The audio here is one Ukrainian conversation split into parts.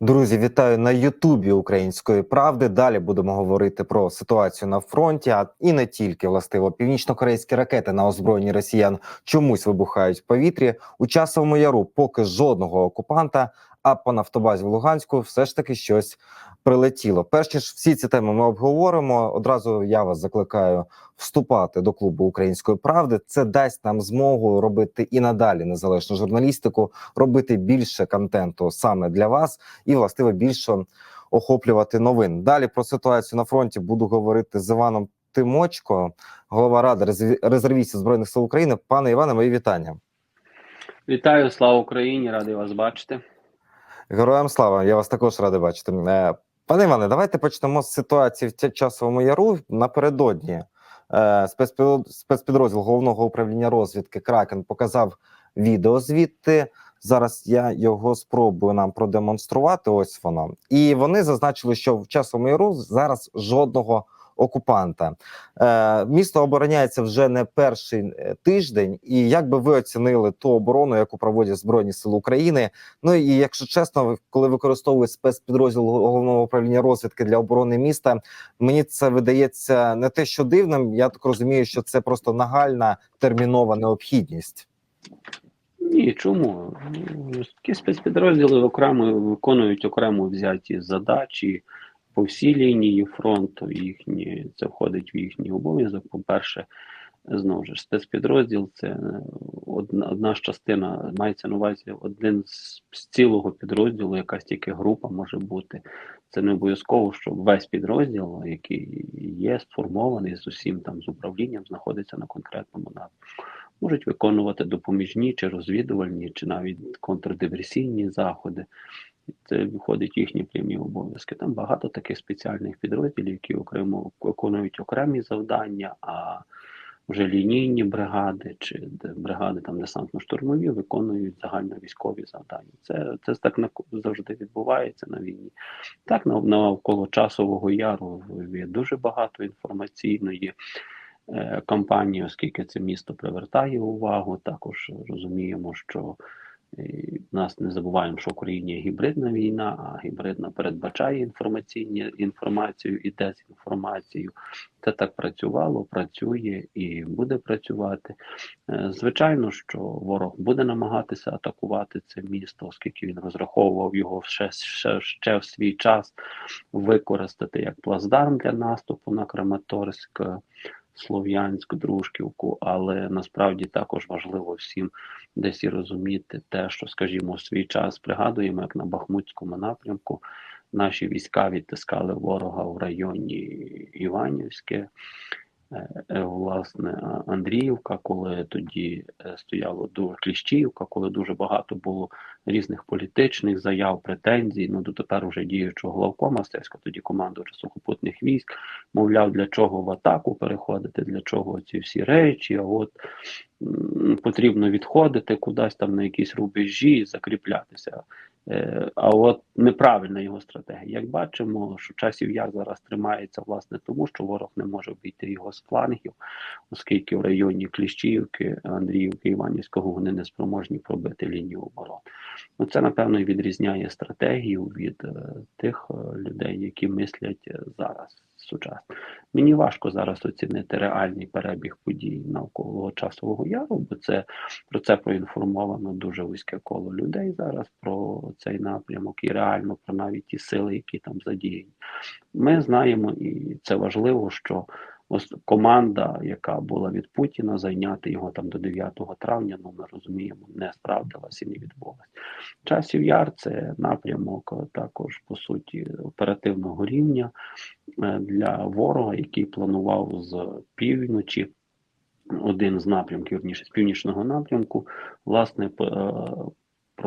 Друзі, вітаю на Ютубі Української правди. Далі будемо говорити про ситуацію на фронті, а і не тільки властиво північно-корейські ракети на озброєнні росіян чомусь вибухають в повітрі у часовому яру. Поки жодного окупанта. А по нафтобазі в Луганську все ж таки щось прилетіло. Перш ніж всі ці теми ми обговоримо. Одразу я вас закликаю вступати до клубу української правди. Це дасть нам змогу робити і надалі незалежну журналістику, робити більше контенту саме для вас і властиво більше охоплювати новин. Далі про ситуацію на фронті буду говорити з Іваном Тимочко, голова ради резервістів збройних сил України. Пане Іване, мої вітання. Вітаю, слава Україні! Радий вас бачити. Героям слава! Я вас також радий бачити. Е, Пане Іване, давайте почнемо з ситуації в часовому яру напередодні. Е, Спецпідрозділ головного управління розвідки Кракен показав відео звідти. Зараз я його спробую нам продемонструвати. Ось воно. І вони зазначили, що в часовому яру зараз жодного окупанта. Е, місто обороняється вже не перший е, тиждень. І як би ви оцінили ту оборону, яку проводять Збройні Сили України? Ну і якщо чесно, коли використовують спецпідрозділ головного управління розвідки для оборони міста, мені це видається не те, що дивним. Я так розумію, що це просто нагальна термінова необхідність. Ні, чому? Ну, Такі спецпідрозділи окремо виконують окремо взяті задачі по всій лінії фронту. Їхні це входить в їхній обов'язок. По-перше, знову ж спецпідрозділ це одна, одна з частина, мається на увазі один з, з цілого підрозділу, якась тільки група може бути. Це не обов'язково, що весь підрозділ, який є сформований з усім там з управлінням, знаходиться на конкретному напрямку. Можуть виконувати допоміжні чи розвідувальні, чи навіть контрдиверсійні заходи. Це виходить їхні прямі обов'язки. Там багато таких спеціальних підрозділів, які окремо виконують окремі завдання, а вже лінійні бригади чи бригади там десантно-штурмові виконують загальновійськові завдання. Це, це так завжди відбувається на війні. Так, навколо часового яру є дуже багато інформаційної е, кампанії, оскільки це місто привертає увагу. Також розуміємо, що в нас не забуваємо, що в Україні гібридна війна, а гібридна передбачає інформаційні інформацію і дезінформацію. Це так працювало, працює і буде працювати. Е, Звичайно, що ворог буде намагатися атакувати це місто, оскільки він розраховував його ще, ще, ще в свій час використати як плацдарм для наступу на Краматорськ, Слов'янськ, Дружківку, але насправді також важливо всім десь і розуміти те, що, скажімо, в свій час пригадуємо, як на Бахмутському напрямку наші війська відтискали ворога в районі Іванівське. Е, е, Власне, Андріївка, коли тоді е, стояло дуже Кліщіївка, коли дуже багато було різних політичних заяв, претензій. Ну дотепер уже діючого главкома Стецька, тоді командувача сухопутних військ, мовляв, для чого в атаку переходити, для чого ці всі речі. А от потрібно відходити кудись там на якісь рубежі закріплятися. Е, А от неправильна його стратегія. Як бачимо, що часів яр зараз тримається власне тому, що ворог не може обійти його з флангів, оскільки в районі Кліщівки, Андріївки, Іванівського вони не спроможні пробити лінію оборони. Ну це напевно відрізняє стратегію від е, тих е, людей, які мислять зараз сучасно. Мені важко зараз оцінити реальний перебіг подій навколо часового яру, бо це про це проінформовано дуже вузьке коло людей зараз про цей напрямок і реально про навіть ті сили, які там задіяні. Ми знаємо, і це важливо, що команда, яка була від Путіна, зайняти його там до 9 травня, ну ми розуміємо, не справдилась і не відбулась. Часів яр це напрямок е, також по суті оперативного рівня е, для ворога, який планував з півночі. Один з напрямків, вірніше, з північного напрямку, власне,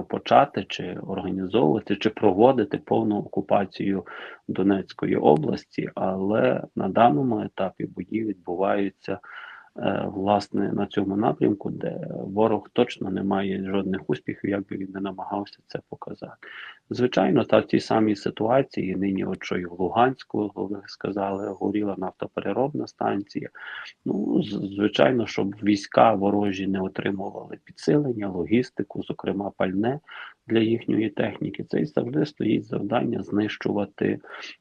п- е, чи організовувати, чи проводити повну окупацію Донецької області, але на даному етапі бої відбуваються е, власне на цьому напрямку, де ворог точно не має жодних успіхів, як би він не намагався це показати. Звичайно, та в тій самій ситуації нині, от що і в Луганську, ви сказали, горіла нафтопереробна станція. Ну, звичайно, щоб війська ворожі не отримували підсилення, логістику, зокрема пальне для їхньої техніки. Це і завжди стоїть завдання знищувати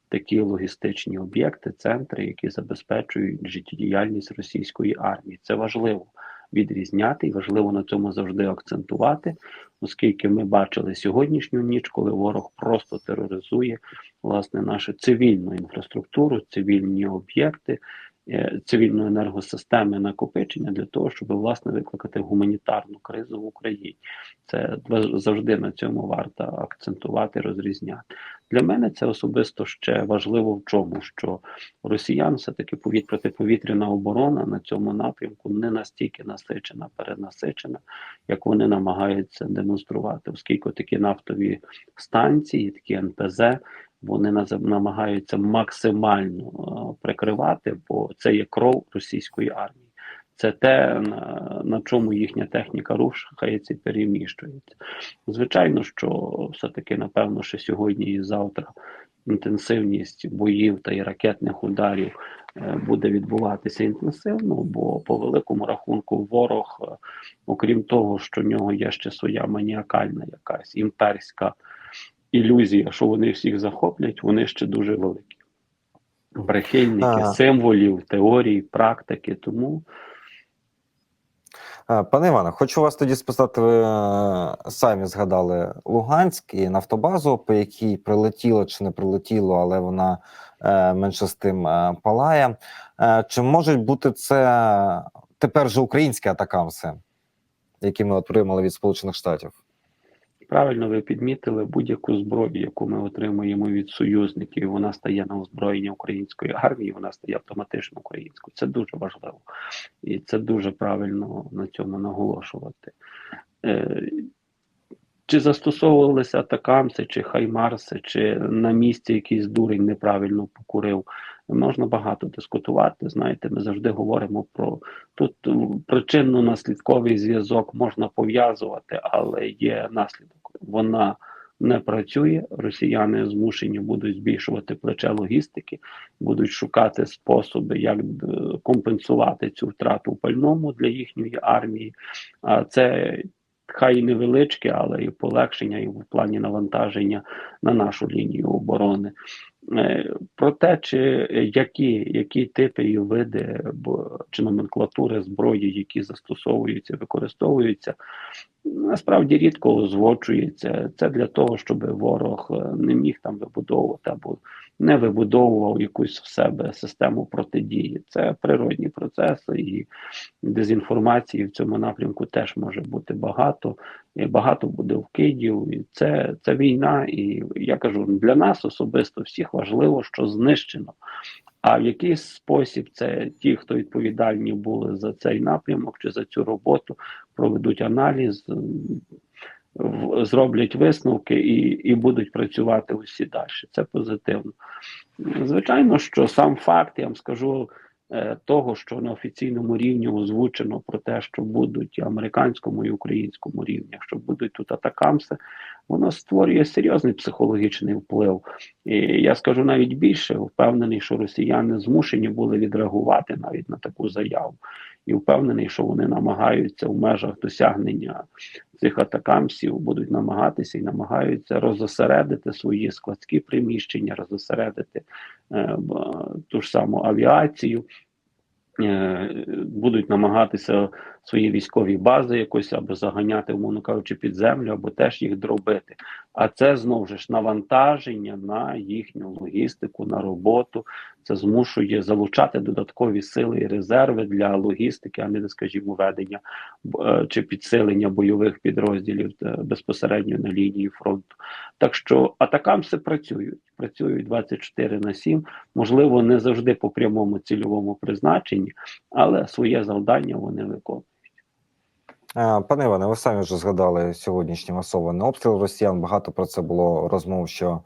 такі логістичні об'єкти, центри, які забезпечують життєдіяльність російської армії. Це важливо відрізняти і важливо на цьому завжди акцентувати, оскільки ми бачили сьогоднішню ніч, коли ворог просто тероризує власне нашу цивільну інфраструктуру, цивільні об'єкти. Е, Цивільної енергосистеми накопичення для того, щоб власне викликати гуманітарну кризу в Україні, це завжди на цьому варто акцентувати, розрізняти. Для мене це особисто ще важливо в чому, що росіян все-таки повіт протиповітряна оборона на цьому напрямку не настільки насичена, перенасичена, як вони намагаються демонструвати, оскільки такі нафтові станції, такі НПЗ, вони намагаються максимально е, прикривати, бо це є кров російської армії. Це те, на, чому їхня техніка рухається і переміщується. Звичайно, що все-таки, напевно, що сьогодні і завтра інтенсивність боїв та і ракетних ударів е, буде відбуватися інтенсивно, бо по великому рахунку ворог, е, окрім того, що в нього є ще своя маніакальна якась імперська ілюзія, що вони всіх захоплять, вони ще дуже великі. Прихильники А. символів, теорій, практики. Тому Пане Іване, хочу вас тоді спитати. Ви е, самі згадали Луганськ і нафтобазу, по якій прилетіло чи не прилетіло, але вона е, менше з тим е, палає. Чи можуть бути це тепер же українські атакамси, які ми отримали від Сполучених Штатів? Правильно ви підмітили будь-яку зброю, яку ми отримуємо від союзників, вона стає на озброєння української армії, вона стає автоматично українською. Це дуже важливо, і це дуже правильно на цьому наголошувати. Е, чи застосовувалися атакамси, чи хаймарси, чи на місці якийсь дурень неправильно покурив. Можна багато дискутувати. Знаєте, ми завжди говоримо про тут причинно-наслідковий зв'язок можна пов'язувати, але є наслідок. Вона не працює. Росіяни змушені будуть збільшувати плече логістики, будуть шукати способи, як е, компенсувати цю втрату пальному для їхньої армії. А це хай і невеличке, але і полегшення і в плані навантаження на нашу лінію оборони. Е, Про те, чи які, які типи і види чи номенклатури зброї, які застосовуються, використовуються, насправді рідко озвучується. Це для того, щоб ворог е, не міг там вибудовувати або не вибудовував якусь в себе систему протидії. Це природні процеси і дезінформації в цьому напрямку теж може бути багато. І багато буде вкидів. І це, це війна. І я кажу, для нас особисто всіх важливо, що знищено. А в який спосіб це ті, хто відповідальні були за цей напрямок чи за цю роботу, проведуть аналіз, зроблять висновки і, і будуть працювати усі далі. Це позитивно. Звичайно, що сам факт, я вам скажу, е, того, що на офіційному рівні озвучено про те, що будуть і американському і українському рівнях, що будуть тут атакамси, воно створює серйозний психологічний вплив. І я скажу навіть більше, впевнений, що росіяни змушені були відреагувати навіть на таку заяву, і впевнений, що вони намагаються в межах досягнення цих атакамсів, будуть намагатися і намагаються розосередити свої складські приміщення, розосередити е, ту ж саму авіацію. е, Будуть намагатися свої військові бази якось або заганяти, умовно кажучи, під землю, або теж їх дробити. А це знову ж навантаження на їхню логістику, на роботу. Це змушує залучати додаткові сили і резерви для логістики, а не, скажімо, ведення е, чи підсилення бойових підрозділів е, безпосередньо на лінії фронту. Так що атакамси працюють, працюють 24 на 7, можливо, не завжди по прямому цільовому призначенні, але своє завдання вони виконують. Е, Пане Іване, ви самі вже згадали сьогоднішній масований обстріл росіян. Багато про це було розмов, що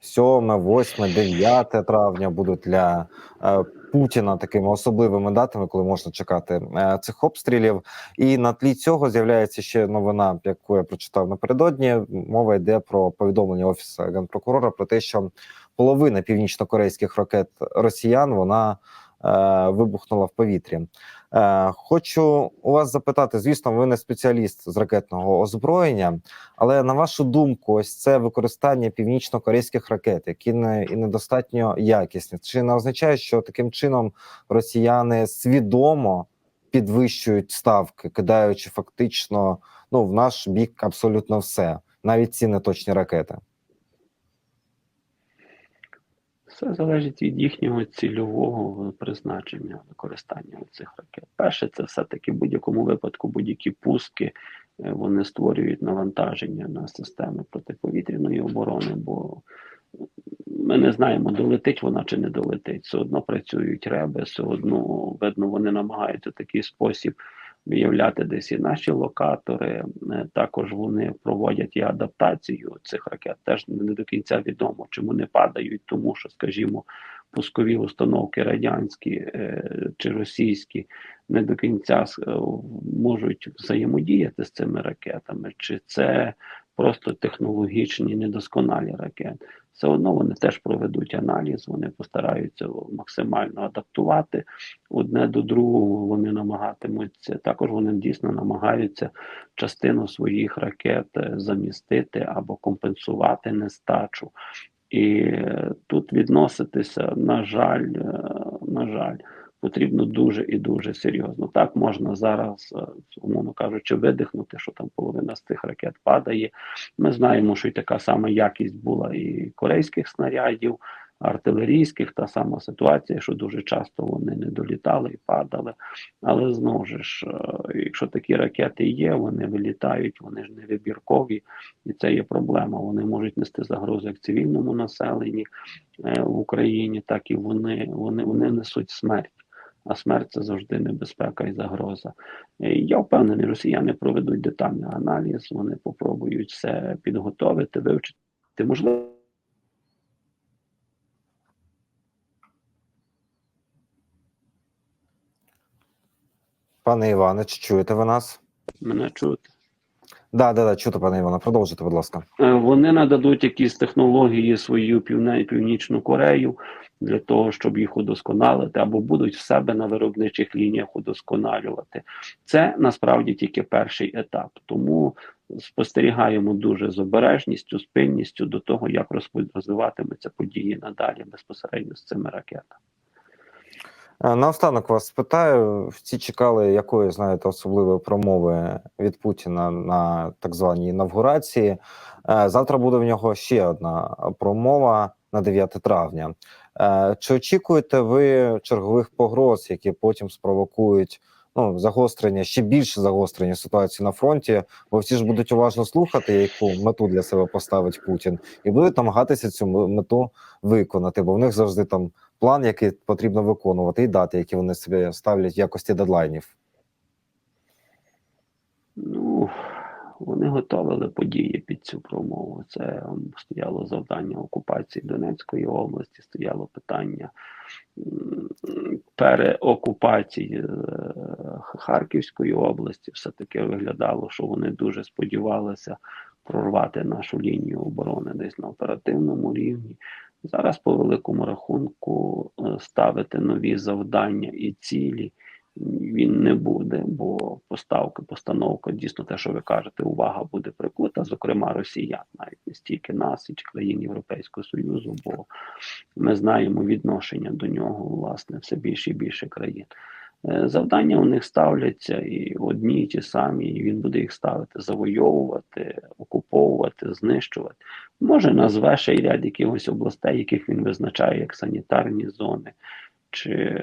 7, 8, 9 травня будуть для е, Путіна такими особливими датами, коли можна чекати е, цих обстрілів. І на тлі цього з'являється ще новина, яку я прочитав напередодні. Мова йде про повідомлення офісу генпрокурора про те, що половина північно-корейських ракет росіян вона вибухнула в повітрі. Е, хочу у вас запитати, звісно, ви не спеціаліст з ракетного озброєння, але на вашу думку, ось це використання північно-корейських ракет, які не і недостатньо якісні, чи не означає, що таким чином росіяни свідомо підвищують ставки, кидаючи фактично ну в наш бік абсолютно все, навіть ці неточні ракети? Все залежить від їхнього цільового призначення використання цих ракет. Перше, це все-таки в будь-якому випадку будь-які пуски е, вони створюють навантаження на системи протиповітряної оборони, бо ми не знаємо, долетить вона чи не долетить. Все одно працюють реби, все одно видно, вони намагаються такий спосіб виявляти десь і наші локатори. Е, Також вони проводять і адаптацію цих ракет. Теж не до кінця відомо, чи вони падають, тому що, скажімо, пускові установки радянські е, чи російські не до кінця е, можуть взаємодіяти з цими ракетами, чи це просто технологічні недосконалі ракети. Все одно вони теж проведуть аналіз, вони постараються максимально адаптувати одне до другого. Вони намагатимуться. Також вони дійсно намагаються частину своїх ракет е, замістити або компенсувати нестачу. І е, тут відноситися, на жаль, е, на жаль, потрібно дуже і дуже серйозно. Так можна зараз, е, умовно кажучи, видихнути, що там половина з тих ракет падає. Ми знаємо, що й така сама якість була і корейських снарядів, артилерійських, та сама ситуація, що дуже часто вони не долітали і падали. Але знову ж, е, якщо такі ракети є, вони вилітають, вони ж не вибіркові, і це є проблема. Вони можуть нести загрози як цивільному населенні е, в Україні, так і вони, вони, вони несуть смерть. А смерть це завжди небезпека і загроза. Я впевнений, росіяни проведуть детальний аналіз, вони попробують все підготовити, вивчити. Можливо, Пане Іване, чи чуєте ви нас? мене чути. Да, да, да, чути, пане Іване. Продовжуйте, будь ласка. Е, Вони нададуть якісь технології свою півне, північну Корею для того, щоб їх удосконалити, або будуть в себе на виробничих лініях удосконалювати. Це насправді тільки перший етап. Тому спостерігаємо дуже з обережністю, з пильністю до того, як розвиватимуться події надалі безпосередньо з цими ракетами. Е, Наостанок вас спитаю: всі чекали якої, знаєте, особливої промови від Путіна на так званій інавгурації. Е, Завтра буде в нього ще одна промова на 9 травня. Е, Чи очікуєте ви чергових погроз, які потім спровокують ну, загострення, ще більше загострення ситуації на фронті? Бо всі ж будуть уважно слухати, яку мету для себе поставить Путін, і будуть намагатися цю мету виконати, бо в них завжди там план, який потрібно виконувати, і дати, які вони собі ставлять якості дедлайнів. Ну, вони готовили події під цю промову. Це стояло завдання окупації Донецької області, стояло питання переокупації е, Харківської області. Все таки виглядало, що вони дуже сподівалися прорвати нашу лінію оборони десь на оперативному рівні. Зараз, по великому рахунку, е, ставити нові завдання і цілі він не буде, бо поставки, постановка, дійсно те, що ви кажете, увага буде прикута, зокрема росіян, навіть не стільки нас і країн Європейського Союзу, бо ми знаємо відношення до нього, власне, все більше і більше країн. Е, Завдання у них ставляться і одні, і ті самі, і він буде їх ставити, завойовувати, окуповувати, знищувати. Може, назве ще й ряд якихось областей, яких він визначає як санітарні зони чи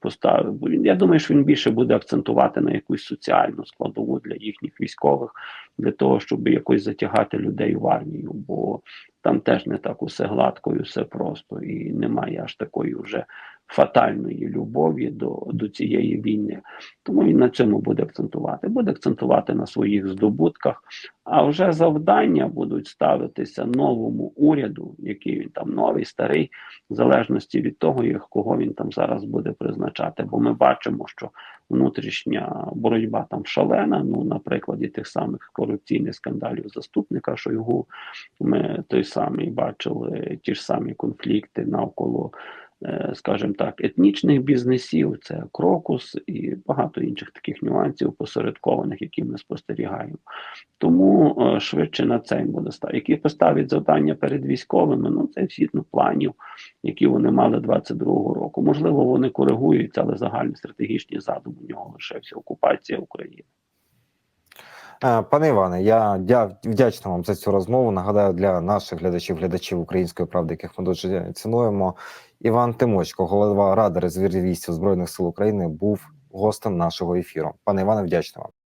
поставив. Бо Я думаю, що він більше буде акцентувати на якусь соціальну складову для їхніх військових, для того, щоб якось затягати людей в армію, бо там теж не так усе гладко і все просто, і немає аж такої вже фатальної любові до, до цієї війни. Тому він на цьому буде акцентувати. Буде акцентувати на своїх здобутках, а вже завдання будуть ставитися новому уряду, який він там новий, старий, в залежності від того, як кого він там зараз буде призначати. Бо ми бачимо, що внутрішня боротьба там шалена. Ну, на прикладі тих самих корупційних скандалів заступника Шойгу, ми той самий бачили ті ж самі конфлікти навколо. Е, Скажімо так, етнічних бізнесів, це крокус і багато інших таких нюансів посередкованих, які ми спостерігаємо. Тому е, швидше на це буде ставити. Які поставить завдання перед військовими, ну це згідно планів, які вони мали 22-го року. Можливо, вони коригуються, але загальний стратегічний задум у нього лишився окупація України. Е, Пане Іване, я вдячна вам за цю розмову. Нагадаю, для наших глядачів, глядачів української правди, яких ми дуже цінуємо. Іван Тимочко, голова ради резервістів збройних сил України, був гостем нашого ефіру. Пане Іване, вдячний вам.